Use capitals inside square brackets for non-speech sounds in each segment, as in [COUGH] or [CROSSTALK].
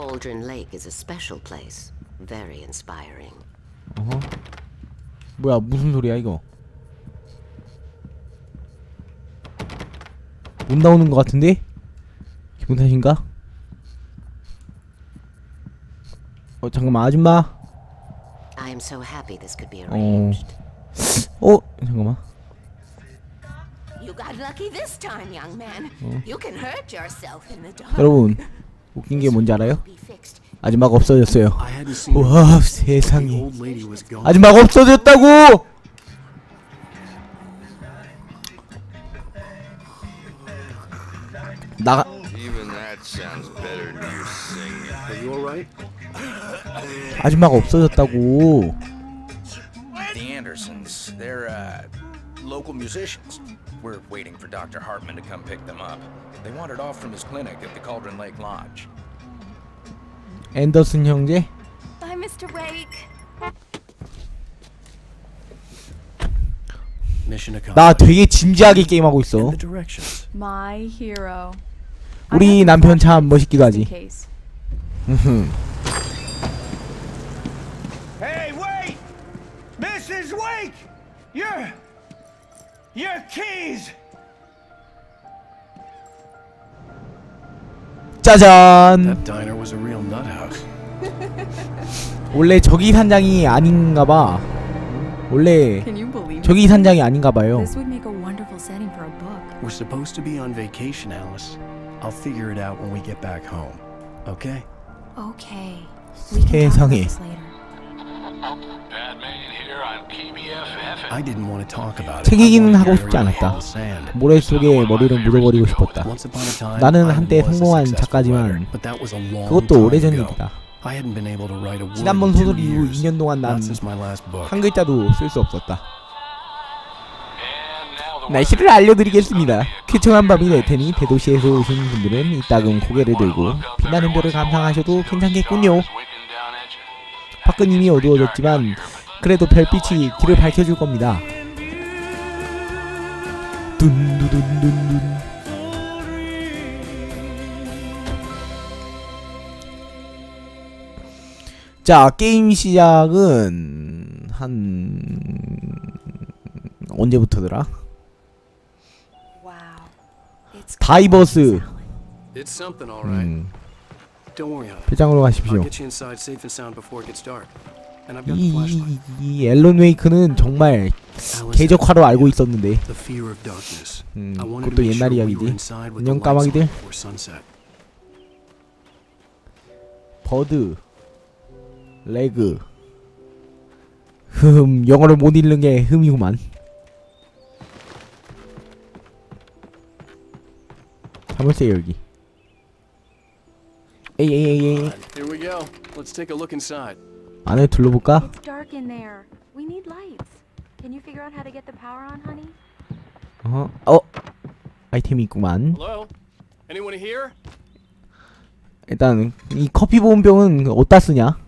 Cauldron Lake is a special place. Very inspiring. 어허. 뭐야 무슨 소리야 이거? 못 나오는 것 같은데? 기분 탓인가? 어 잠깐만 아줌마. I am so happy this could be 어. arranged. 어 잠깐만. You got lucky this time, young man. You can hurt yourself in the dark. 여러분 웃긴 게 뭔지 알아요? 아줌마가 없어졌어요. 와 세상에. 아줌마가 없어졌다고! 나 Even that sounds better than your singing. Are you all right? 아줌마가 없어졌다고. Uh. We're waiting for Dr. Hartman to come pick them up. They wandered off from his clinic at the Cauldron Lake Lodge. 앤더슨 형제? Bye, Mr. Wake. Mission accomplished. 나 되게 진지하게 게임하고 있어. And the directions. My hero. 우리 남편 참 멋있기도 하지. Case. Hey, wait! Mrs. Wake! Your. Your keys! 짜잔! That diner was a real nut house. 원래 저기 산장이 아닌가 봐. 원래 Can you believe 저기 산장이 아닌가 봐요. This would make a wonderful setting for a book. We're supposed to be on vacation, Alice. I'll figure it out when we get back home. Okay? Okay. We can talk about 세상에. this later. 책 얘기는 I 하고 싶지 않았다. sand. 모래 속에 머리를 묻어버리고 싶었다. Once upon a time, 나는 I 한때 was a 성공한 작가지만 writer, but that was a long 그것도 time 오래전 ago. 일이다. I hadn't been able to write a word 지난번 in two 소설 이후 years. 2년 동안 난 Not since my last book. 한 글자도 쓸 수 없었다. 날씨를 알려드리겠습니다. 쾌청한 밤이 될 테니 대도시에서 오신 분들은 이따금 고개를 들고 빛나는 별을 감상하셔도 괜찮겠군요. 이미 어두워졌지만 그래도 별빛이 길을 밝혀줄 겁니다. 둔두둔둔둔 자 게임 시작은 한 언제부터더라? 다이버스. 음, I'll 가십시오. 이. 이, 이 앨런 웨이크는 정말 개적화로 알고 있었는데. 음, 그것도 옛날 이야기지. 안녕 까마귀들. 버드 레그 흠 영어를 못 읽는 게 흠이구만 자물쇠 열기 에이 에이 에이 에이 Here we go. Let's take a look inside. 안에 둘러볼까? It's dark in there. We need lights. Can you figure out how to get the power on, honey? 어허 어 아이템이 있구만 Hello? Anyone here? 일단 이 커피 보온병은 어디다 쓰냐?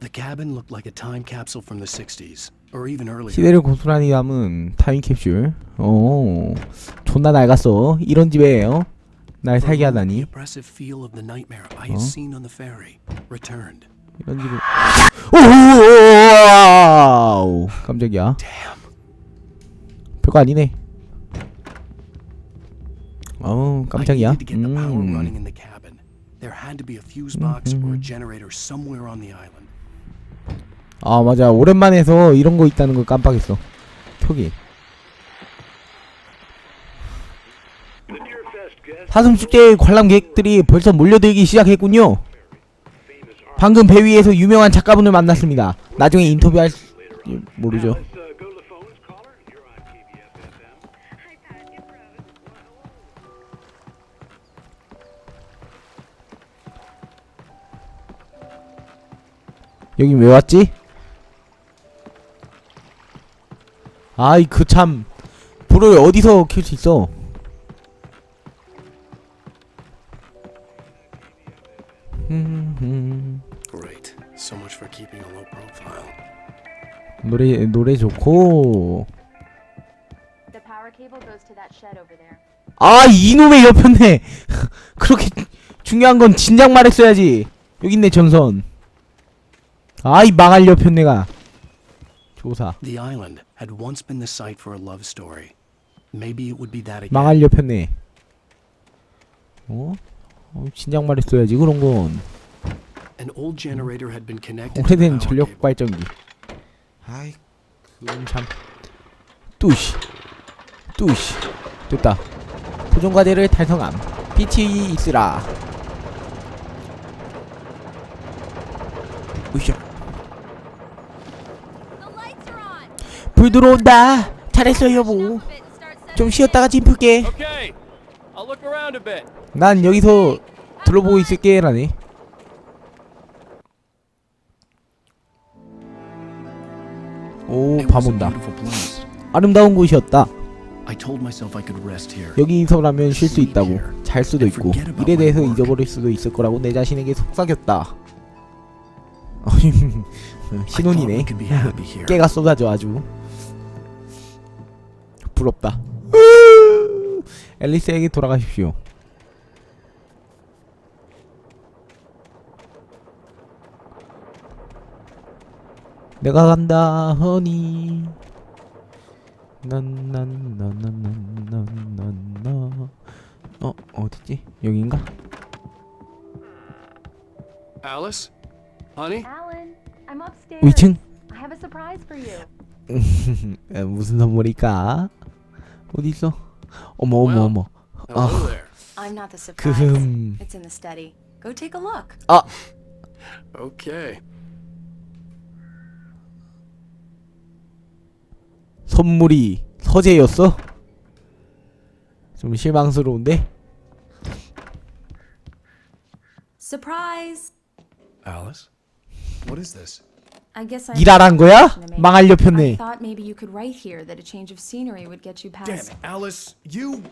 The cabin looked like a time capsule from the 60s, or even earlier. 시대를 고스란히 담은 타임캡슐 오 존나 낡았어 이런 집에 어? 날 살게 The 하다니 oppressive feel of the nightmare I had 어? seen on the ferry returned. 이런 집에 오우 깜짝이야 별거 아니네 어우 I 깜짝이야 needed to get the power running 음 in the cabin. There had to be a fuse box or a Mhm. generator somewhere on the island. 아 맞아. 오랜만에 해서 이런 거 있다는 걸 깜빡했어. 표기. 사슴축제 관람 객들이 벌써 몰려들기 시작했군요. 방금 배 위에서 유명한 작가분을 만났습니다. 나중에 인터뷰할 수... 모르죠. 여긴 왜 왔지? 아이 그 참 불을 어디서 켤 수 있어? 음, 음. Great. So much for keeping a low profile. 노래 노래 좋고 The power cable goes to that shed over there. 아 이놈의 옆였네 그렇게 중요한 건 진작 말했어야지 여기 있네 전선 아이 망할 옆였네가 조사 The island had once been the site for a love story. Maybe it would be that again. 망할 옆였네 어? 어 진작 말했어야지 그런 건 An old generator had been connected to the 오래된 power 전력 cable. 발전기 아이 그건 참 뚜시 뚜시 됐다 보존 과제를 달성함 빛이 있으라 으쌰 불 들어온다. 잘했어 여보. 좀 쉬었다가 짐 풀게. Okay, I'll look around a bit. 난 여기서 둘러보고 있을게 라네 오밤 온다. 아름다운 곳이었다. 여기서라면 쉴 수 있다고. 잘 수도 있고. 일에 대해서 잊어버릴 수도 있을 거라고 내 자신에게 속삭였다. [LAUGHS] 신혼이네. 깨가 쏟아져 아주 부럽다 앨리스에게 돌아가십시오 내가 간다 허니 난난난난난난나 어 어딨지 여긴가 Alice? Honey? Alan, I'm upstairs. 위층 I have a surprise for you. 에, 무슨 선물일까 어디 있어 어머 어머 어머 Hello 아 there. I'm not the surprise. 그흠 It's in the study. Go take a look. 아 Okay. 선물이 서재였어? 좀 실망스러운데? Surprise! Alice? What is this? I guess I 일하란 거야? 망할 I 옆였네 thought maybe you could write here that a change of scenery would get you Damn past. it, Alice. You.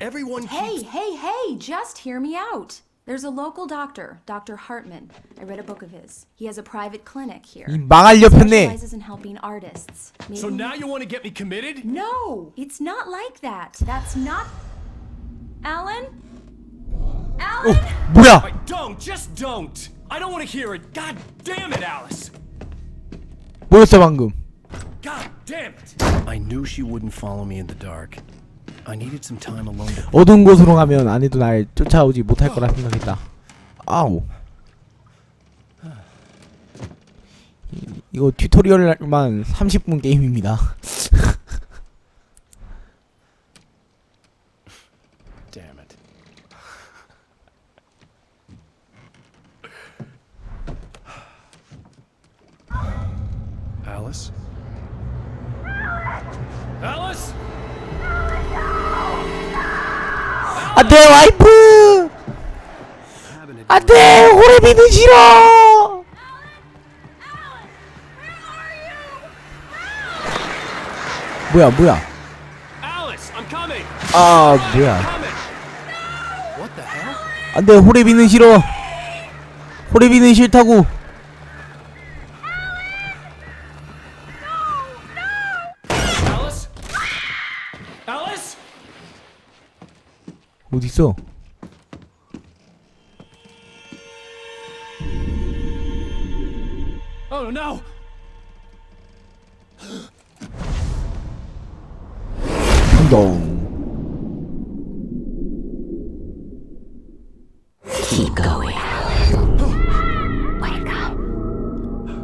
Everyone Hey, keeps. hey, hey, just hear me out. There's a local doctor, Dr. Hartman. I read a book of his. He has a private clinic here. 이 망할 옆였네 Specializes in helping artists. Maybe So now you want to get me committed? No, it's not like that. That's not Alan? Alan? 뭐야 I don't. Just don't. I don't want to hear it. God damn it, Alice. 뭐였어 방금. I knew she wouldn't follow me in the dark. I needed some time alone to. 어두운 곳으로 가면 아내도 날 쫓아오지 못할 거라 생각했다 아우 이- 이거 튜토리얼만 30분 게임입니다 Damn it. Alice? Alice? 안돼 와이프. 안돼 호레비는 싫어 뭐야 뭐야 Alice, I'm coming. 아 뭐야 Coming. What the hell? 안돼 호레비는 싫어 호레비는 싫다고 어딨어 Oh no. 한동 Keep going.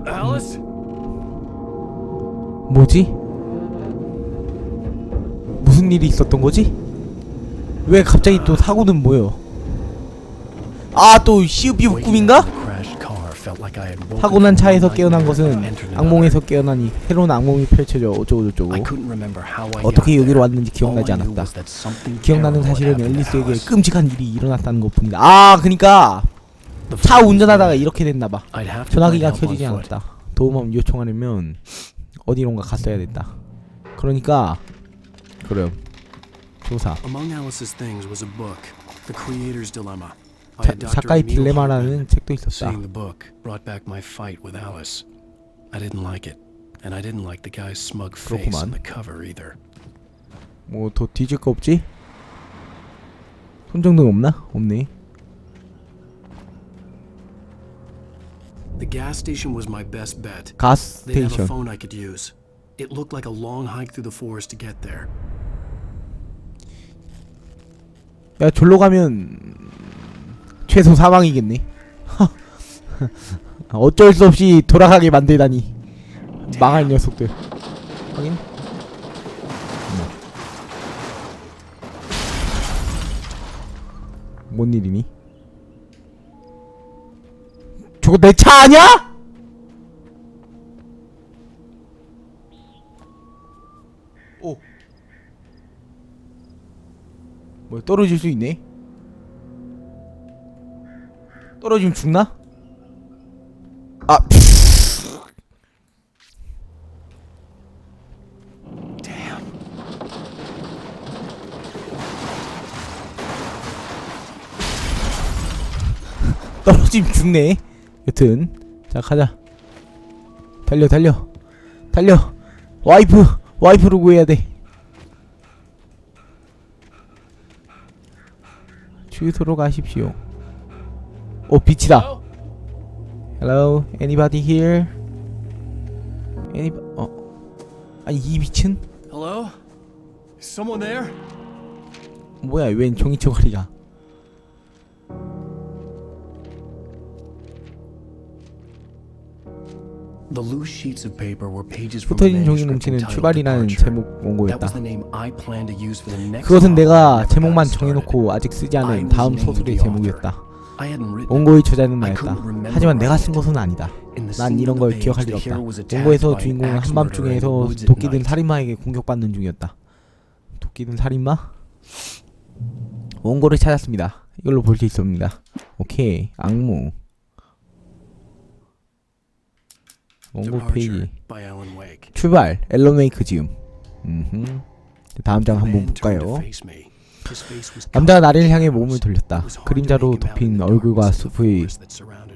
Alice? 뭐지? 무슨 일이 있었던 거지? 왜 갑자기 또 사고는 뭐요? 아또 시우비우 Waking 꿈인가? 사고 난 차에서 깨어난 것은. 악몽에서 깨어나니 새로운 악몽이 펼쳐져 어쩌고저쩌고 어떻게 여기로. 왔는지 기억나지 않았다. 기억나는 사실은 앨리스에게. 끔찍한 일이 일어났다는 것뿐이다 아 그니까 차 운전하다가. 이렇게 됐나봐 전화기가 켜지지. 않았다 도움을 요청하려면 어디론가 갔어야 됐다 그러니까 그래요 조사 Among Alice's things was a book, The Creator's Dilemma. by 자, a Dr. 작가의 Emil 딜레마라는 Hartman. 책도 있었다 Seeing the book brought back my fight with Alice. I didn't like it. And I didn't like the guy's smug face on 그렇구만. the cover either. 뭐 더 뒤질 거 없지? 손정등 없나? 없네. The gas station was my best bet. 가스 They'd have a 스테이션. phone I could use. It looked like a long hike through the forest to get there. 야 졸로 가면 최소 사망이겠네. [LAUGHS] 어쩔 수 없이 돌아가게 만들다니. 망할 녀석들. 확인. 음. 뭔 일이니? 저거 내 차 아니야? 오. 뭐 떨어질 수 있네? 떨어지면 죽나? 아. [LAUGHS] 떨어지면 죽네. 여튼 자 가자. 달려 달려 달려. 와이프 와이프를 구해야 돼. 주유소로 가십시오. 오 빛이다. Hello, anybody here? Any 어 아니 이 빛은 Hello? Someone there? 뭐야? 웬 종이 쪼가리가? 흩어진 종이 뭉치는 출발이라는. 제목 원고였다. 그것은 내가 제목만 정해놓고 아직 쓰지 않은 다음 소설의. 제목이었다. 원고의 저자는 나였다. 하지만 내가 쓴. 것은 아니다. 난 이런 걸 기억할 hero 없다. 원고에서 주인공은 한밤중에서 도끼든. 살인마에게 공격받는 중이었다. 도끼든 살인마? 원고를 찾았습니다. 이걸로 볼 수 있습니다. 오케이 악무 원고 페이지. 출발 앨런 웨이크 지음 음흠. 다음 장 한번 볼까요? 남자가 나를 향해. 몸을 돌렸다. 그림자로 덮인 얼굴과 us.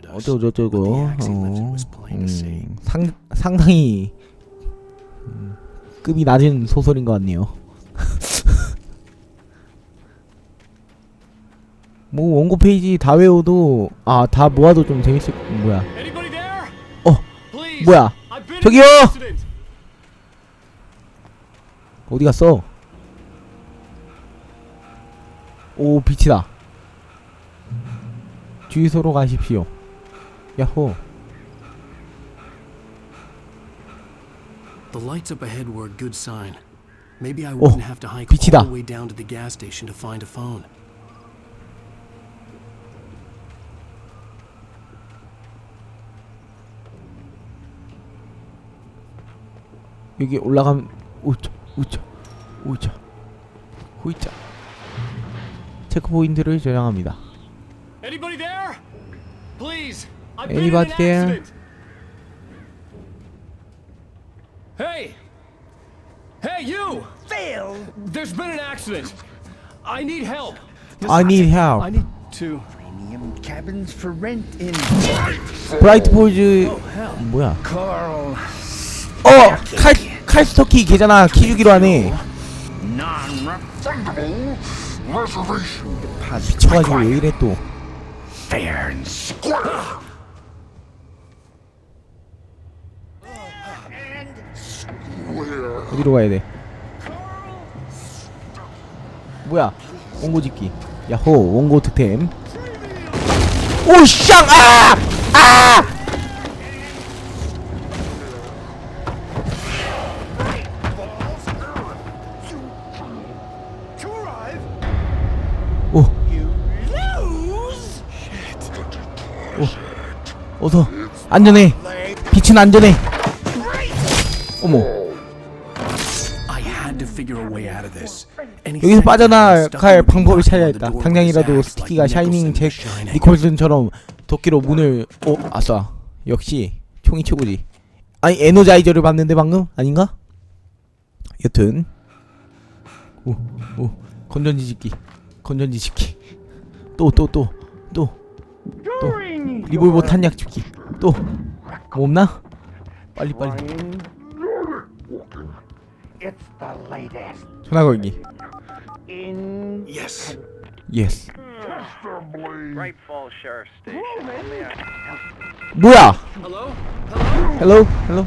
어쩌고저쩌고 어. 음, 상, 상당히 음, 급이 낮은 소설인 것 같네요. 뭐 원고 페이지 다 외워도 아 다 모아도 좀 재밌을 뭐야 뭐야 저기요! 어디 갔어? 오 빛이다. 주유소로 가십시오. 야호. The lights up ahead were a good sign. Maybe I 오, wouldn't have to hike 빛이다. all the way down to the gas station to find a phone. 여기 올라가면 우차 우차 우차 후이차 체크 포인트를 저장합니다. Anybody there? Please. I've been Anybody in an there? accident. Hey. Hey, you. Phil. There's been an accident. I need help. I need help. I need to. Premium cabins for rent in 브라이트 폴즈 뭐야? Coral 어! 칼 칼스토키 걔잖아. 키 주기로 하네. 미쳐가지고 왜 이래 또? 어디로 가야 돼? 뭐야? 원고 집기. 야호 원고 득템. 오 쌍! 아! 아! 안전해. 빛은 안전해. 어머. 여기서 빠져나갈 방법을 찾아야 했다. 당장이라도 스티키가 샤이닝 잭. 니콜슨처럼 도끼로 문을 오 아싸 역시 총이 최고지. 아니 에너자이저를 봤는데 방금 아닌가? 여튼 오 오 건전지 집기 건전지 집기 또 또 또 또또 리볼버 탄약 집기 또 뭐 없나? 빨리 빨리 It's the latest 전화 걸기. 예스. Station. 뭐야? Hello? 헬로 헬로.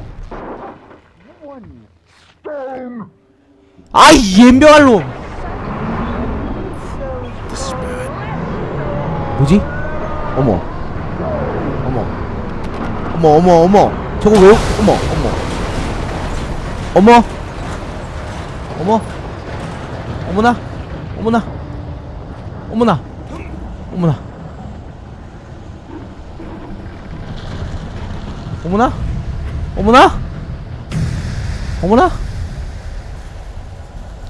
아이 옌병할 놈. 뭐지? 어머. 어머. 어머 어머 어머. 저거 왜? 어머 어머. 어머. 어머. 어머나. 어머나. 어머나. 어머나. 어머나. 어머나. 어머나.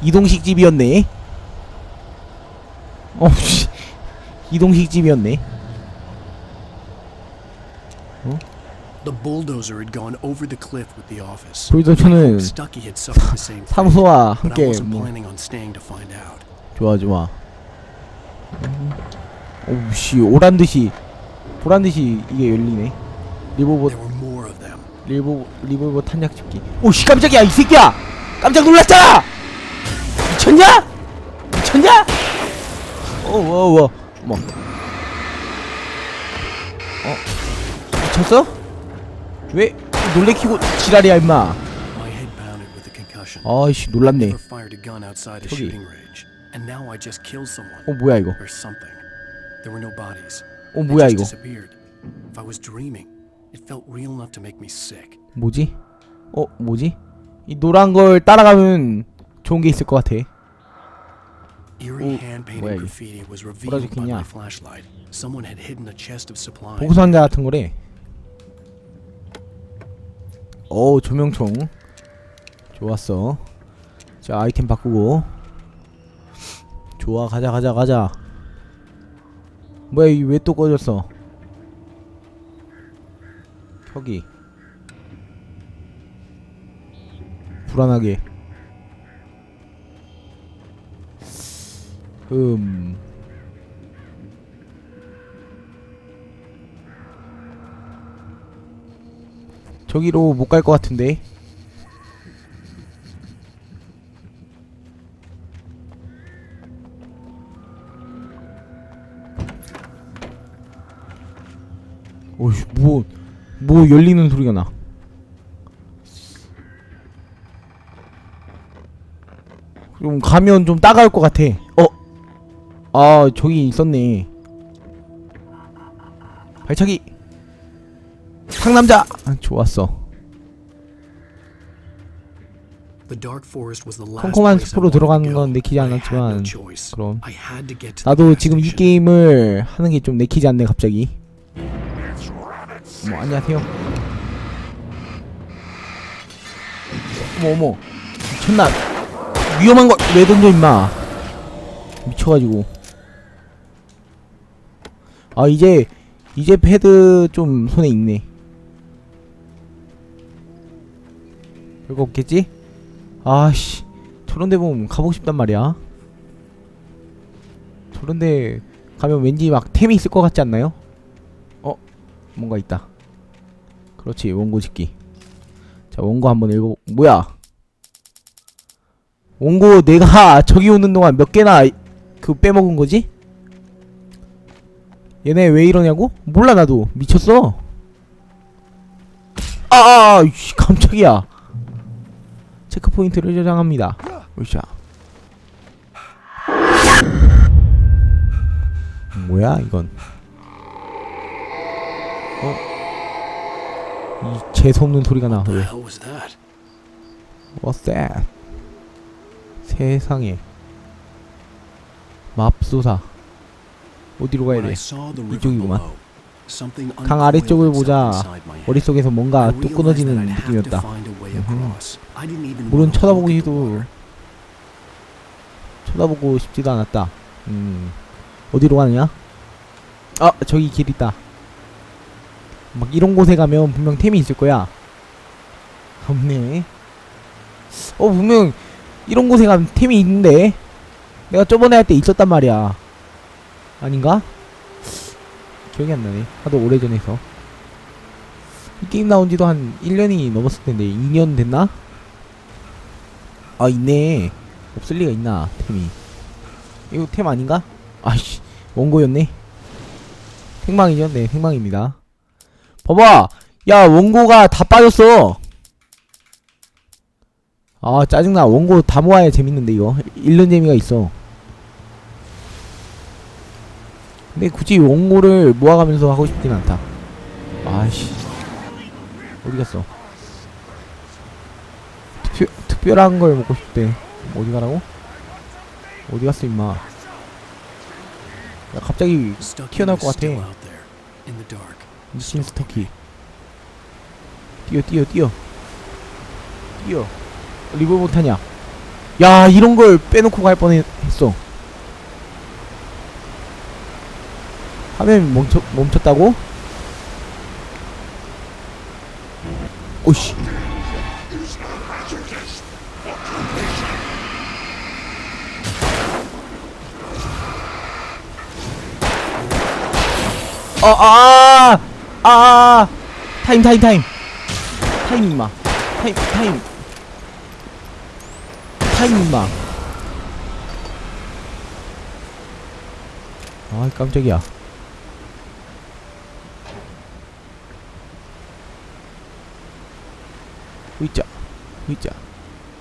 이동식 집이었네. 어, 씨. 이동식 집이었네. The bulldozer had gone over the cliff with the office. 불도초는 Stucky had suffered the same thing. 사무소와 But I 함께 wasn't 뭐 planning on staying to find out. 좋아 좋아. 오우 씨 오란 듯이 보란 듯이 이게 열리네. 리보보 There were more of them. 리보 리볼버 탄약 집기. 오씨 깜짝이야 이 새끼야. 깜짝 놀랐잖아. 미쳤냐? 미쳤냐? 어어어 어머. 어 미쳤어? 왜 놀래키고 지랄이야 임마. 아이씨 놀랍네. 저기. 어 뭐야 이거? 어 뭐야 이거? 뭐지? 어 뭐지? 이 노란 걸 따라가면 좋은 게 있을 것 같아. 오, 뭐야, 이게? 뭐라 revealed by 적혀있냐? my flashlight. Someone had hidden a chest of supplies. 보고 상자 같은 거래. 어 조명총. 좋았어. 자 아이템 바꾸고. 좋아 가자 가자 가자. 뭐야 이왜또 꺼졌어? 켜기. 불안하게. 음. 저기로 못 갈 것 같은데. 오씨 뭐, 뭐 열리는 소리가 나. 좀 가면 좀 따가울 것 같아. 어? 아 저기 있었네. 발차기. 상남자. 아, 좋았어. 컴컴한 숲으로 들어가는. 건 내키지 않았지만. 그럼 나도 지금 이. 게임을 하는 게 좀 내키지 않네 갑자기. 뭐 안녕하세요. 어머 어머 미쳤나? 위험한 걸 왜 던져 임마. 미쳐가지고. 아 이제 이제 패드 좀 손에 익네. 별거 없겠지? 아씨 저런 데 보면 가보고 싶단 말이야. 저런 데 가면 왠지 막 템이 있을 것 같지 않나요? 어? 뭔가 있다. 그렇지 원고 짓기. 자 원고 한번 읽어 뭐야? 원고 내가 저기 오는 동안 몇 개나 그 빼먹은 거지? 얘네 왜 이러냐고? 몰라 나도 미쳤어. 아, 아, 아 씨, 깜짝이야. 체크 포인트를 저장합니다. 으쌰. 뭐야 이건? 어? 이 재수 없는 소리가 나. 왜? What's that? 세상에. 맙소사. 어디로 가야 돼? 이쪽이구만. 강 아래쪽을 보자. 머릿속에서 뭔가 realized 끊어지는 느낌이었다. Even 물은 water. 쳐다보고 싶지도 않았다. 음. 어디로 가느냐? 아, 저기 길 있다. 막 이런 곳에 가면 분명 템이 있을 거야. 없네. 어, 분명 이런 곳에 가면 템이 있는데. 내가 저번에 할 때 있었단 말이야. 아닌가? 기억이 안 나네. 하도 오래전에서. 이 게임 나온 지도 한 1년이 넘었을 텐데. 2년 됐나? 아 있네. 없을 리가 있나 템이. 이거 템 아닌가? 아이씨 원고였네. 생망이죠? 네 생망입니다. 봐봐! 야 원고가 다 빠졌어! 아 짜증나. 원고 다 모아야 재밌는데 이거. 읽는 재미가 있어. 근데 굳이 원고를 모아가면서 하고 싶진 않다. 아이씨 어디 갔어. 특별, 특별한 걸 먹고 싶대. 어디 가라고? 어디 갔어 임마? 야 갑자기 튀어나올 것 같아. 미친 스토키. 뛰어 뛰어 뛰어. 뛰어. 리브 못하냐? 야 이런 걸 빼놓고 갈 뻔했어. 화면 멈춰, 멈췄다고? 오씨 어, 아, 아, 아, 타임, 타임, 타임. 타임, 임마. 타임, 타임. 타임, 임마. 아, 깜짝이야. 의자, 의자.